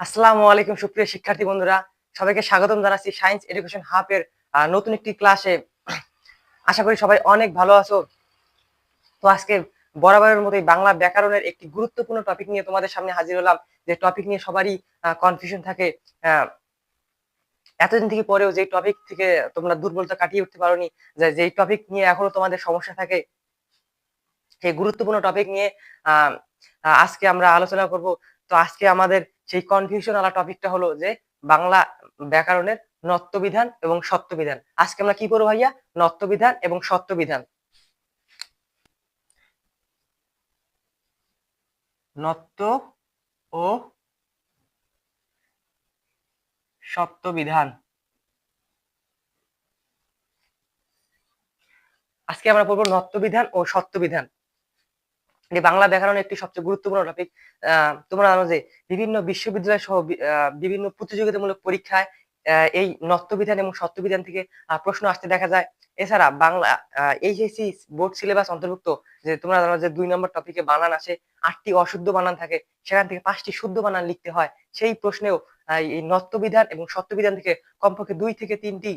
আসসালামু আলাইকুম সুপ্রিয় শিক্ষার্থী বন্ধুরা। সবাইকে স্বাগতম জানাচ্ছি সায়েন্স এডুকেশন হাবের নতুন একটি ক্লাসে আশা করি সবাই অনেক ভালো আছো। তো আজকে বরাবরের মতোই বাংলা ব্যাকরণের একটি গুরুত্বপূর্ণ টপিক নিয়ে তোমাদের সামনে হাজির হলাম। যে টপিক নিয়ে সবারই কনফিউশন থাকে এতদিন থেকে পরেও যে টপিক থেকে তোমরা দুর্বলতা কাটিয়ে উঠতে পারোনি, যে, যেই টপিক নিয়ে এখনও তোমাদের সমস্যা থাকে, সেই গুরুত্বপূর্ণ টপিক নিয়ে আজকে আমরা আলোচনা করব। তো আজকে আমাদের সেই কনফিউশন আলা টপিকটা হলো যে বাংলা ব্যাকরণের নত্যবিধান এবং সত্যবিধান। আজকে আমরা কি করব ভাইয়া? নত্যবিধান এবং সত্যবিধান। নত্য ও সত্যবিধান। আজকে আমরা পড়ব নত্যবিধান ও সত্যবিধান। যে বাংলা ব্যাকরণের একটি সবচেয়ে গুরুত্বপূর্ণ টপিক তোমরা জানো যে বিভিন্ন বিশ্ববিদ্যালয় সহ বিভিন্ন প্রতিযোগিতামূলক পরীক্ষায় এই নত্যবিধান এবং সত্যবিধান থেকে প্রশ্ন আসতে দেখা যায়। এছাড়া বাংলা এইচএসসি বোর্ড সিলেবাস অন্তর্ভুক্ত, যে তোমরা জানো যে দুই নম্বর টপিকে বানান আসে, আটটি অশুদ্ধ বানান থাকে, সেখান থেকে পাঁচটি শুদ্ধ বানান লিখতে হয়। সেই প্রশ্নেও এই নত্যবিধান এবং সত্যবিধান থেকে কমপক্ষে দুই থেকে তিনটি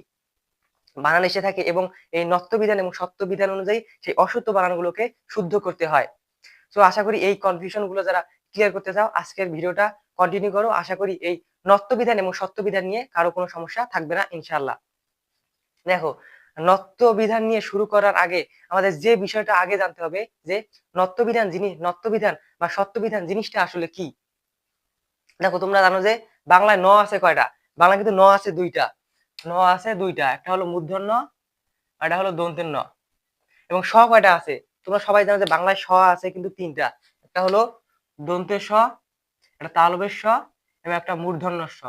বানান এসে থাকে এবং এই নত্যবিধান এবং সত্যবিধান অনুযায়ী সেই অশুদ্ধ বানানগুলোকে শুদ্ধ করতে হয়। তো আশা করি এই কনফিউশনগুলো যারা ক্লিয়ার করতে চাও, আজকের ভিডিওটা কন্টিনিউ করো। আশা করি এই নত্যবিধান এবং সত্যবিধান নিয়ে কারও কোনো সমস্যা থাকবে না ইনশাল্লাহ দেখো নত্যবিধান নিয়ে শুরু করার আগে আমাদের যে বিষয়টা আগে জানতে হবে, যে নত্যবিধান জিনিস নত্যবিধান বা সত্যবিধান জিনিসটা আসলে কি? দেখো, তোমরা জানো যে বাংলায় ন আছে কয়টা? বাংলা কিন্তু ন আছে দুইটা। ন আছে দুইটা। একটা হলো মূর্ধন্য আর একটা হলো দন্তের ন এবং স কয়টা আছে? তোমরা সবাই জানো যে বাংলায় স আছে কিন্তু তিনটা। একটা হলো দন্তের স একটা তালবের স এবং একটা মূর্ধন্য স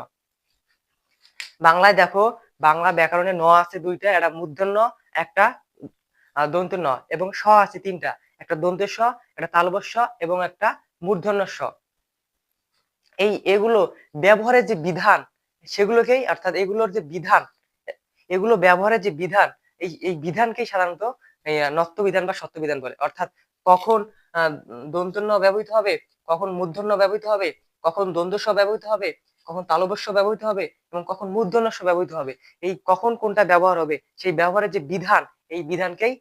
বাংলায় দেখো বাংলা ব্যাকরণে ন আছে দুইটা একটা মূর্ধন্য একটা আহ, দন্তের ন এবং স আছে তিনটা। একটা দন্তের স একটা তালবের স এবং একটা মূর্ধন্য স এই এগুলো ব্যবহারের যে বিধান সেগুলোকেই অর্থাৎ এগুলোর যে বিধান এগুলো ব্যবহারের যে বিধান এই এই বিধানকেই সাধারণত এই, আহ, নত্য বিধান বা সত্য বিধান বলে। অর্থাৎ কখন দন্তন্য ব্যবহৃত হবে কখন মূর্ধন্য ব্যবহৃত হবে কখন দ্বন্দ্বস্ব ব্যবহৃত হবে কখন তালবস্য ব্যবহৃত হবে এবং কখন মূর্ধন্যস্ব ব্যবহৃত হবে। এই কখন কোনটা ব্যবহার হবে সেই ব্যবহারের যে বিধান এই বিধানকেই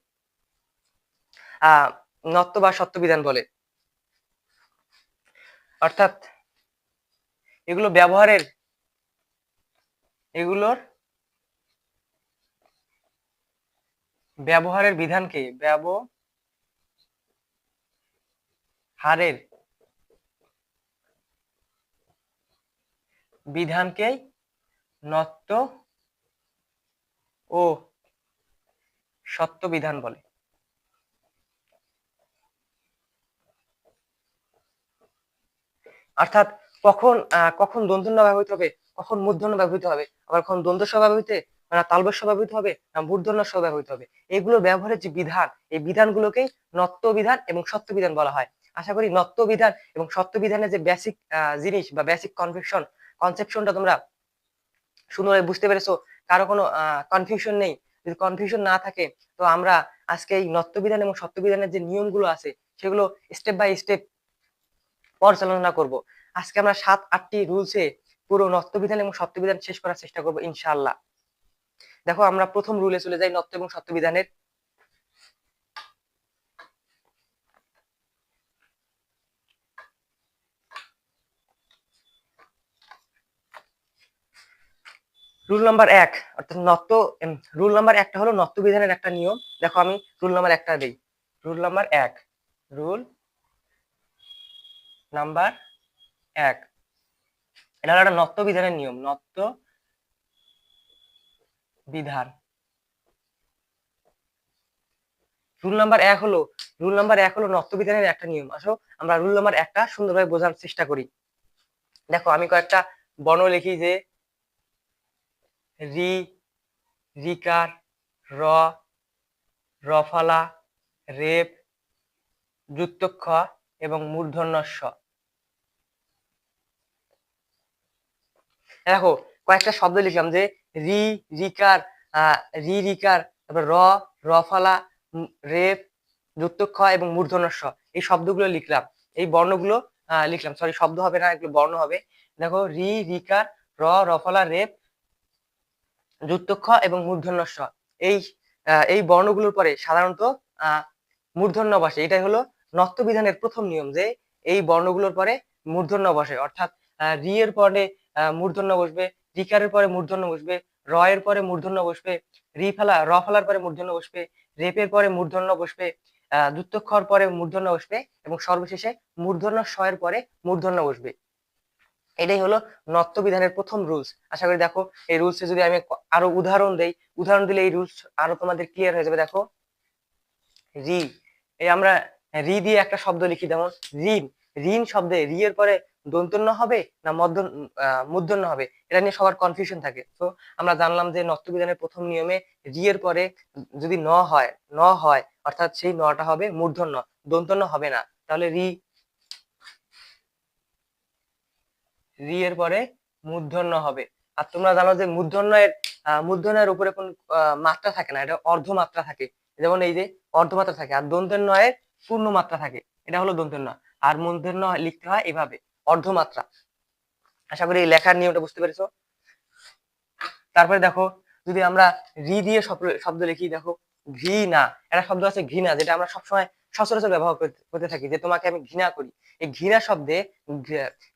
আহ নত্য বা সত্য বিধান বলে। অর্থাৎ এগুলো ব্যবহারের এগুলোর ব্যবহারের বিধানকে ব্যবহারের বিধানকেই নত্য ও সত্য বিধান বলে। অর্থাৎ কখন কখন দন্তন্য ব্যবহৃত হবে, কখন মূর্ধন্য ব্যবহৃত হবে, আবার কখন দ্বন্দ্ব ব্যবহৃত না তালবস্য ব্যবহৃত হবে, না মূর্ধন্য সহ ব্যবহৃত হবে। এগুলো ব্যবহারের যে বিধান, এই বিধানগুলোকেই নত্য বিধান এবং সত্য বিধান বলা হয়। আশা করি নত্য বিধান এবং সত্য বিধানের যে বেসিক জিনিস বা বেসিক কনফিউশন কনসেপশনটা তোমরা সুন্দরভাবে বুঝতে পেরেছ। কারও কোনো কনফিউশন নেই। যদি কনফিউশন না থাকে, তো আমরা আজকে এই নত্য বিধান এবং সত্য বিধানের যে নিয়মগুলো আছে, সেগুলো স্টেপ বাই স্টেপ পরিচালনা করব। আজকে আমরা সাত, আটটি রুলসে পুরো নত্য বিধান এবং সত্য বিধান শেষ করার চেষ্টা করব, ইনশাআল্লাহ। দেখো, আমরা প্রথম রুলে চলে যাই নত্য এবং সত্য বিধানের। রুল নাম্বার এক, অর্থাৎ নত্য রুল নাম্বার একটা হলো নত্য বিধানের একটা নিয়ম। দেখো, আমি রুল নাম্বার একটা দিই। রুল নাম্বার এক রুল নাম্বার এক। এটা হলো একটা নত্য বিধানের নিয়ম। নত্য বিধান রুল নাম্বার এক হলো রুল নাম্বার এক হলো নত্য বিধানের একটা নিয়ম। আসো, আমরা রুল নাম্বার একটা সুন্দরভাবে বোঝার চেষ্টা করি। দেখো, আমি কয়েকটা বর্ণ লিখি যে, রি, রিকার, র, রফালা, রেপ যুক্তক্ষ এবং মূর্ধন্যস্ব। দেখো, কয়েকটা শব্দ লিখলাম যে রি, রিকার রি, রিকার, তারপর র রফালা রেপ যুক্তক্ষ এবং মূর্ধন্যস্ব, এই শব্দগুলো লিখলাম। এই বর্ণগুলো লিখলাম। সরি শব্দ হবে না, এগুলো বর্ণ হবে। দেখো, রি, রিকার, র রফলা রেপ যুক্তক্ষ এবং মূর্ধন্য স এই এই বর্ণগুলোর পরে সাধারণত মূর্ধন্য বসে। এটাই হলো নত্য বিধানের প্রথম নিয়ম যে, এই বর্ণগুলোর পরে মূর্ধন্য বসে। অর্থাৎ রি এর পরে মূর্ধন্য বসবে রিকারের পরে মূর্ধন্য বসবে র এর পরে মূর্ধন্য বসবে রি ফেলা র ফেলার পরে মূর্ধন্য বসবে রেপের পরে মূর্ধন্য বসবে আহ, যুক্তক্ষর পরে মূর্ধন্য বসবে এবং সর্বশেষে মূর্ধন্য এর পরে মূর্ধন্য বসবে। এটাই হলো নত্য বিধানের প্রথম রুলস আশা করি দেখো এই রুলসে যদি আমি আরও উদাহরণ দেই উদাহরণ দিলে এই রুলস আরও তোমাদের ক্লিয়ার হয়ে যাবে। দেখো রি এই আমরা রি দিয়ে একটা শব্দ লিখি যেমন ঋণ। ঋণ শব্দে রি এর পরে দন্তন্য হবে না মধ্য মূর্ধন্য হবে? এটা নিয়ে সবার কনফিউশন থাকে। তো আমরা জানলাম যে নত্যবিধানের প্রথম নিয়মে রি এর পরে যদি ন হয় ন হয়, অর্থাৎ সেই নটা হবে মূর্ধন্য, দন্তন্য হবে না। তাহলে রি রি এর পরে মূর্ধন্য হবে। আর তোমরা জানো যে মূর্ধন্যের মূর্ধন্যের উপরে কোন মাত্রা থাকে না, এটা অর্ধ মাত্রা থাকে। যেমন এই যে অর্ধ মাত্রা থাকে, আর দন্তের নয়ের পূর্ণ মাত্রা থাকে, এটা হলো দন্তের নয় আর মূর্ধন্য লিখতে হয় এভাবে। অর্ধ মাত্রা আশা করি লেখার নিয়মটা বুঝতে পেরেছ। তারপরে দেখো, যদি আমরা রি দিয়ে শব্দ- লিখি, দেখো, ঘৃণা। একটা শব্দ আছে ঘৃণা, যেটা আমরা সবসময় সচরাচর ব্যবহার করতে- থাকি, যে তোমাকে আমি ঘৃণা করি। এই ঘৃণা শব্দে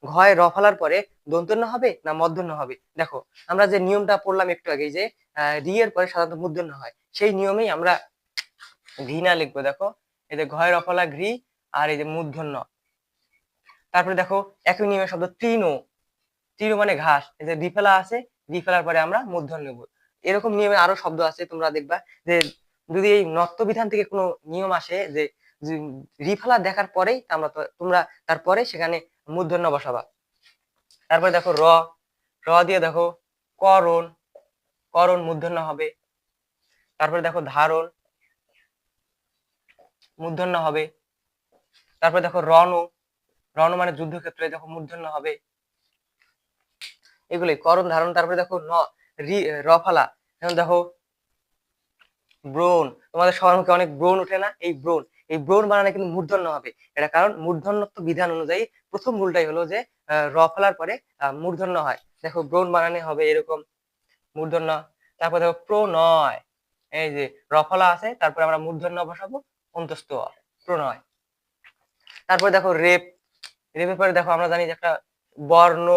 ঘয় র ফলার পরে দন্তন্য হবে না মধ্যন্য হবে? দেখো, আমরা যে নিয়মটা পড়লাম একটু আগে যে রি এর পরে সাধারণত মূর্ধন্য হয়। সেই নিয়মেই আমরা ঘৃণা লিখব, দেখো। এই যে ঘয় রফলা ঘৃ, আর এই যে মূর্ধন্য। তারপরে দেখো একই নিয়মের শব্দ তৃণ। তৃণ মানে ঘাস। যে রিফেলা আছে রিফেলার পরে আমরা মূর্ধন্য নেব। এরকম নিয়মে আরও শব্দ আছে, তোমরা দেখবা যে যদি এই নত্য বিধান থেকে কোনো নিয়ম আসে যে রিফেলা দেখার পরেই আমরা তোমরা তারপরে সেখানে মূর্ধন্য বসাবা। তারপরে দেখো র। র দিয়ে দেখো করণ। করণ মূর্ধন্য হবে। তারপরে দেখো ধারণ। মূর্ধন্য হবে। তারপরে দেখো রণ। রণ মানে যুদ্ধক্ষেত্রে দেখো মূর্ধন্য হবে। এগুলোই করণ ধারণ তারপরে দেখো রফালা এখন দেখো ব্রণ তোমাদের সবার মুখে অনেক ব্রণ ওঠে না? এই ব্রণ এই ব্রণ বানানে কিন্তু মূর্ধন্য হবে। এটা কারণ মূর্ধন্যত্ব বিধান অনুযায়ী প্রথম রুলটাই হলো যে আহ, র ফলার পরে মূর্ধন্য হয়। দেখো ব্রণ বানানো হবে এরকম মূর্ধন্য। তারপর দেখো প্রণয় এই যে রফলা আছে তারপরে আমরা মূর্ধন্য বসাবো অন্তস্থ অ, প্রণয়। তারপরে দেখো রেপ রেপের পরে দেখো আমরা জানি যে একটা বর্ণ,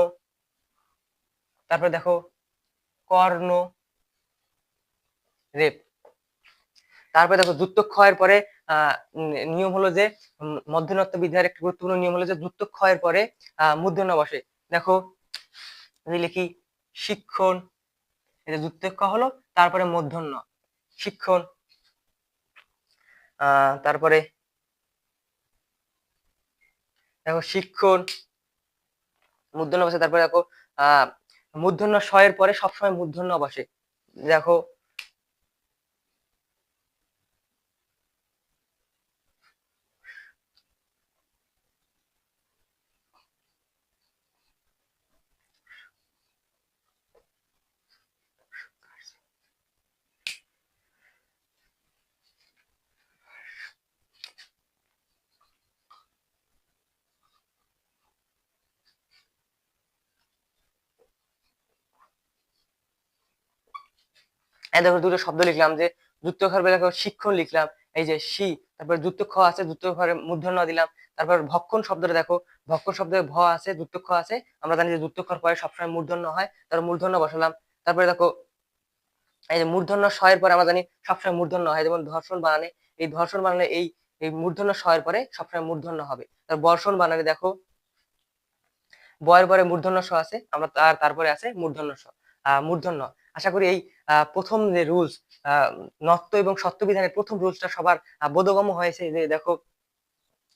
তারপরে দেখো কর্ণ, রেপ। তারপরে দেখো যুক্তক্ষয়ের পরে নিয়ম হলো যে মধ্যনত্ব বিদ্যার একটা গুরুত্বপূর্ণ নিয়ম হলো যে যুক্তক্ষয়ের পরে আহ মূর্ধন্য বসে। দেখো, যদি লিখি, শিক্ষণ এটা যুক্তক্ষ হলো, তারপরে মূর্ধন্য শিক্ষণ আহ তারপরে দেখো শিক্ষণ মূর্ধন্য বসে তারপরে দেখো আহ মূর্ধন্য শয়ের পরে সবসময় মূর্ধন্য বসে। দেখো এই দেখো দুটো শব্দ লিখলাম যে যুক্তক্ষর দেখো শিক্ষণ লিখলাম। এই যে শি, তারপর যুক্তক্ষ আছে যুক্তক্ষরে মূর্ধন্য দিলাম। তারপর ভক্ষণ শব্দটা দেখো, ভক্ষণ শব্দে ভ আছে যুক্তক্ষ আছে। আমরা জানি যে যুক্তক্ষর পরে সবসময় মূর্ধন্য হয় তারপর মূর্ধন্য বসালাম। তারপরে দেখো, এই যে মূর্ধন্য শয়ের পরে আমরা জানি সবসময় মূর্ধন্য হয়। যেমন ধর্ষণ বানানে, এই ধর্ষণ বানানে এই এই মূর্ধন্য শয়ের পরে সবসময় মূর্ধন্য হবে। তার বর্ষণ বানানে দেখো, বয়ের পরে মূর্ধন্য স আছে, আমরা তার, তারপরে আছে মূর্ধন্য স মূর্ধন্য। আশা করি এই প্রথম যে রুলস নত্য এবং সত্য বিধানের প্রথম রুলসটা সবার বোধগম্য হয়েছে যে দেখো,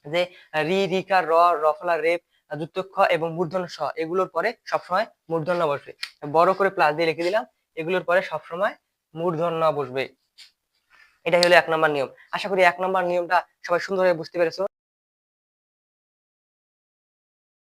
যে রি, রিকা, র, রফলা, রেপ যুক্তক্ষ এবং মূর্ধন্য স, এগুলোর পরে সবসময় মূর্ধন্য বসবে। বড় করে প্লাস দিয়ে লিখে দিলাম, এগুলোর পরে সবসময় মূর্ধন্য বসবে। এটাই হলো এক নম্বর নিয়ম। আশা করি এক নম্বর নিয়মটা সবাই সুন্দরভাবে বুঝতে পেরেছ।